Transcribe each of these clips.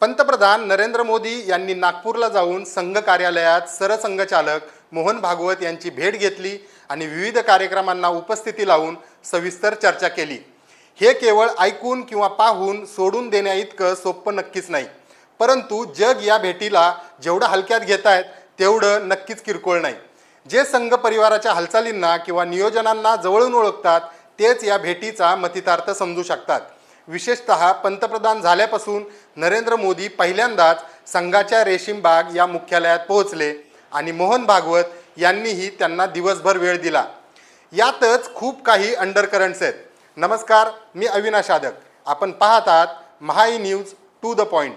पंतप्रधान नरेंद्र मोदी यांनी नागपूरला जाऊन संघ कार्यालयात सरसंघचालक मोहन भागवत यांची भेट घेतली आणि विविध कार्यक्रमांना उपस्थिती लावून सविस्तर चर्चा केली. हे केवळ ऐकून किंवा पाहून सोडून देण्याइतकं सोपं नक्कीच नाही. परंतु जग या भेटीला जेवढं हलक्यात घेत आहेत तेवढं नक्कीच किरकोळ नाही. जे संघ परिवाराच्या हालचालींना किंवा नियोजनांना जवळून ओळखतात तेच या भेटीचा मतितार्थ समजू शकतात. विशेषत पंतप्रधान झाल्यापासून नरेंद्र मोदी पहिल्यांदाच संघाच्या रेशीमबाग या मुख्यालयात पोहोचले आणि मोहन भागवत यांनीही त्यांना दिवसभर वेळ दिला. यातच खूप काही अंडर करंट्स आहेत. नमस्कार मी अविनाश आदक. आपण पाहत आहात Mahai news to the point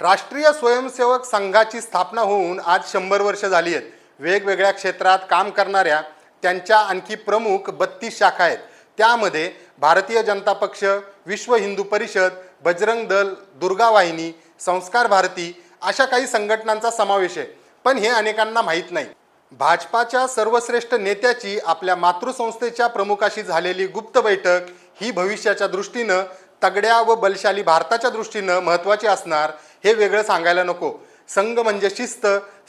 Rashtriya Swayamsevak संघाची स्थापना होऊन आज शंभर वर्ष झाली आहेत. वेगवेगळ्या क्षेत्रात काम करणाऱ्या त्यांच्या आणखी प्रमुख बत्तीस शाखा आहेत. त्यामध्ये भारतीय जनता पक्ष विश्व हिंदू परिषद बजरंग दल दुर्गा वाहिनी संस्कार भारती अशा काही संघटनांचा समावेश आहे. पण हे अनेकांना माहीत नाही. भाजपाच्या सर्वश्रेष्ठ नेत्याची आपल्या मातृसंस्थेच्या प्रमुखाशी झालेली गुप्त बैठक ही भविष्याच्या दृष्टीनं तगड्या व बलशाली भारताच्या दृष्टीनं महत्त्वाची असणार हे वेगळं सांगायला नको. संघ म्हणजे शिस्त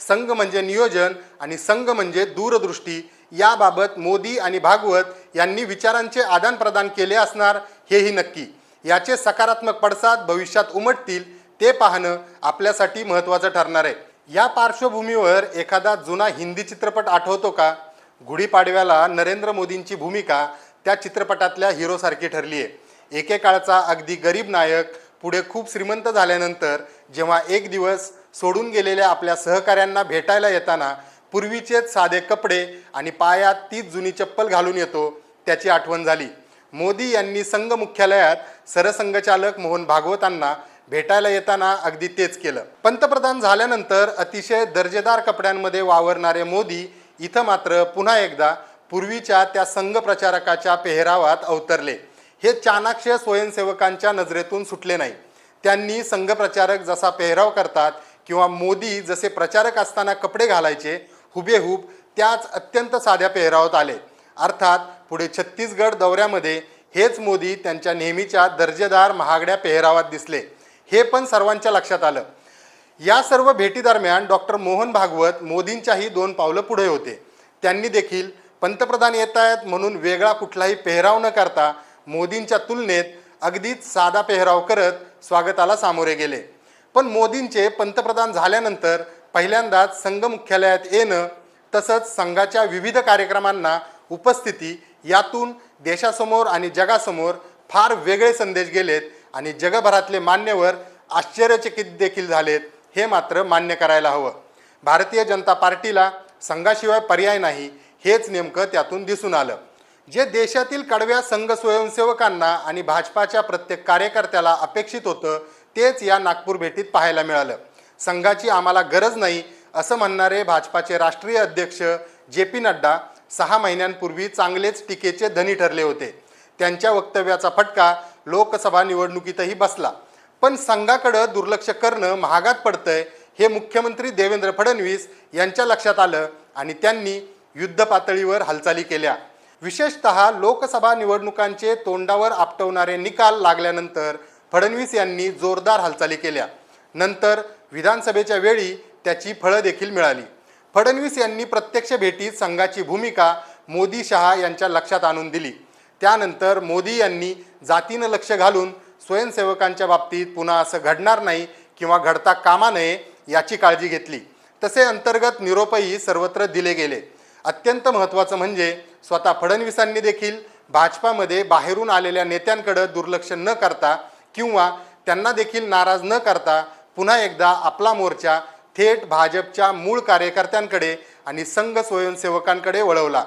संघ म्हणजे नियोजन आणि संघ म्हणजे दूरदृष्टी. याबाबत मोदी आणि भागवत यांनी विचारांचे आदानप्रदान केले असणार हेही नक्की. याचे सकारात्मक पडसाद भविष्यात उमटतील ते पाहणं आपल्यासाठी महत्त्वाचं ठरणार आहे. या पार्श्वभूमीवर एखादा जुना हिंदी चित्रपट आठवतो का? गुढीपाडव्याला नरेंद्र मोदींची भूमिका त्या चित्रपटातल्या हिरोसारखी ठरली आहे एकेकाळचा अगदी गरीब नायक पुढे खूप श्रीमंत झाल्यानंतर जेव्हा एक दिवस सोडून गेलेल्या आपल्या सहकाऱ्यांना भेटायला येताना पूर्वीचेच साधे कपडे आणि पायात तीच जुनी चप्पल घालून येतो त्याची आठवण झाली. मोदी यांनी संघ मुख्यालयात सरसंघचालक मोहन भागवतांना भेटायला येताना अगदी तेच केलं. पंतप्रधान झाल्यानंतर अतिशय दर्जेदार कपड्यांमध्ये वावरणारे मोदी इथं मात्र पुन्हा एकदा पूर्वीच्या त्या संघ प्रचारकाच्या पेहरावात अवतरले. हे चाणाक्ष स्वयंसेवकांच्या नजरेतून सुटले नाही. त्यांनी संघ प्रचारक जसा पेहराव करतात किंवा मोदी जसे प्रचारक असताना कपडे घालायचे हुबेहूब त्याच अत्यंत साध्या पेहरावात आले. अर्थात पुढे छत्तीसगड दौऱ्यामध्ये हेच मोदी त्यांच्या नेहमीच्या दर्जेदार महागड्या पेहरावात दिसले. हे पण सर्वांच्या लक्षात आलं. या सर्व भेटीदरम्यान डॉक्टर मोहन भागवत मोदींच्याही दोन पावलं पुढे होते. त्यांनी देखील पंतप्रधान येत आहेत म्हणून वेगळा कुठलाही पेहराव न करता मोदींच्या तुलनेत अगदीच साधा पेहराव करत स्वागताला सामोरे गेले. पण मोदींचे पंतप्रधान झाल्यानंतर पहिल्यांदाच संघ मुख्यालयात येणं तसंच संघाच्या विविध कार्यक्रमांना उपस्थिती यातून देशासमोर आणि जगासमोर फार वेगळे संदेश गेलेत आणि जगभरातले मान्यवर आश्चर्यचकित देखील झालेत हे मात्र मान्य करायला हवं. भारतीय जनता पार्टीला संघाशिवाय पर्याय नाही हेच नेमकं त्यातून दिसून आलं. जे देशातील कडव्या संघ स्वयंसेवकांना आणि भाजपाच्या प्रत्येक कार्यकर्त्याला अपेक्षित होतं तेच या नागपूर भेटीत पाहायला मिळालं. संघाची आम्हाला गरज नाही असं म्हणणारे भाजपाचे राष्ट्रीय अध्यक्ष जे पी नड्डा सहा महिन्यांपूर्वी चांगलेच टीकेचे धनी ठरले होते. त्यांच्या वक्तव्याचा फटका लोकसभा निवडणुकीतही बसला. पण संघाकडं दुर्लक्ष करणं महागात पडतंय हे मुख्यमंत्री देवेंद्र फडणवीस यांच्या लक्षात आलं आणि त्यांनी युद्ध पातळीवर हालचाली केल्या. विशेषत लोकसभा निवडणुकांचे तोंडावर आपटवणारे निकाल लागल्यानंतर फडणवीस यांनी जोरदार हालचाली केल्या. नंतर विधानसभेच्या वेळी त्याची फळं देखील मिळाली. फडणवीस यांनी प्रत्यक्ष भेटीत संघाची भूमिका मोदी शहा यांच्या लक्षात आणून दिली. त्यानंतर मोदी यांनी जातीनं लक्ष घालून स्वयंसेवकांच्या बाबतीत पुन्हा असं घडणार नाही किंवा घडता कामा नये याची काळजी घेतली. तसे अंतर्गत निरोपही सर्वत्र दिले गेले. अत्यंत महत्त्वाचं म्हणजे स्वतः फडणवीसांनी देखील भाजपामध्ये बाहेरून आलेल्या नेत्यांकडं दुर्लक्ष न करता किंवा त्यांना देखील नाराज न करता पुन्हा एकदा आपला मोर्चा थेट भाजपच्या मूळ कार्यकर्त्यांकडे आणि संघ स्वयंसेवकांकडे वळवला.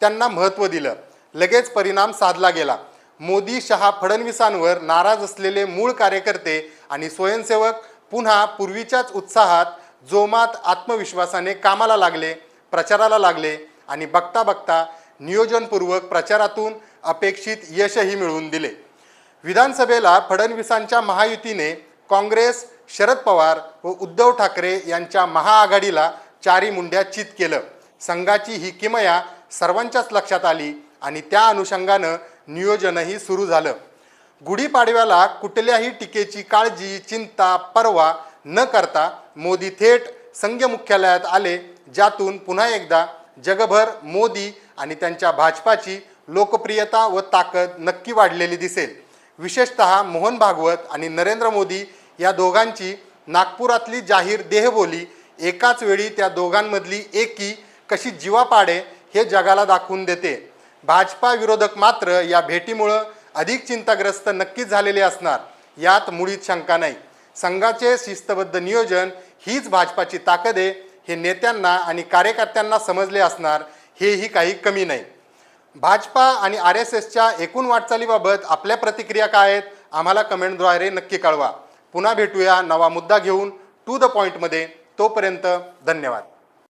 त्यांना महत्त्व दिलं. लगेच परिणाम साधला गेला. मोदी शहा फडणवीसांवर नाराज असलेले मूळ कार्यकर्ते आणि स्वयंसेवक पुन्हा पूर्वीच्याच उत्साहात जोमात आत्मविश्वासाने कामाला लागले प्रचाराला लागले आणि बघता बघता नियोजनपूर्वक प्रचारातून अपेक्षित यशही मिळवून दिले. विधानसभेला फडणवीसांच्या महायुतीने काँग्रेस शरद पवार व उद्धव ठाकरे यांच्या महाआघाडीला चारी मुंड्या चित केलं. संघाची ही किमया सर्वांच्याच लक्षात आली आणि त्या अनुषंगानं नियोजनही सुरू झालं. गुढीपाडव्याला कुठल्याही टीकेची काळजी चिंता पर्वा न करता मोदी थेट संघ मुख्यालयात आले ज्यातून पुन्हा एकदा जगभर मोदी आणि त्यांच्या भाजपाची लोकप्रियता व ताकद नक्की वाढलेली दिसेल. विशेषतः मोहन भागवत आणि नरेंद्र मोदी या दोघांची नागपुरातली जाहीर देहबोली एकाच वेळी त्या दोघांमधली एकी कशी जीवापाडे हे जगाला दाखवून देते. भाजपा विरोधक मात्र या भेटीमुळं अधिक चिंताग्रस्त नक्कीच झालेले असणार यात मुळीच शंका नाही. संघाचे शिस्तबद्ध नियोजन हीच भाजपाची ताकद आहे हे नेत्यांना आणि कार्यकर्त्यांना समजले असणार हेही काही कमी नाही. भाजपा आणि आर एस एसच्या एकूण वाटचालीबाबत आपल्या प्रतिक्रिया काय आहेत आम्हाला कमेंटद्वारे नक्की कळवा. पुन्हा भेटूया नवा मुद्दा घेऊन. टू द पॉईंटमध्ये तोपर्यंत धन्यवाद.